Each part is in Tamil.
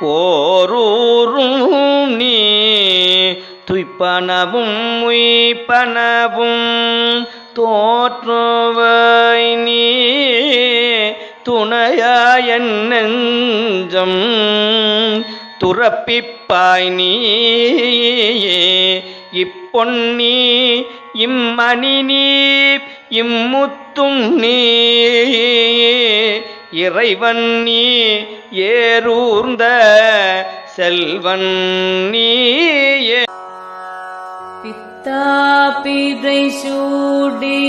ஓரூரும் நீ. துய்ப்பனவும் உய்ப்பனவும் தோற்றுவை நீ. துணையாய நெஞ்சம் துறப்பிப்பாய் நீ இப்பொன்னி இம்மணி நீ இம்முத்தும் நீ இறைவன் நீ ஏரூர்ந்த செல்வன் நீயே பித்தா பிதை சூடி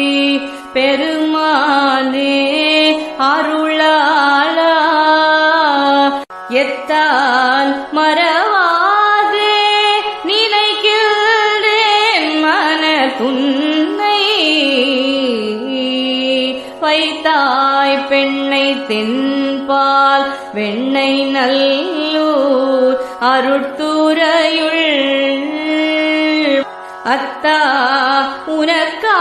பெருமானே அருளாளா. எத்தால் மறவாதே நினைக்கின்றேன் மன துன்னை வைத்தாய் பெண்ணை தென்பால் வெண்ணை நல்லூர் அருட்துறையுள் அத்தா உனக்கா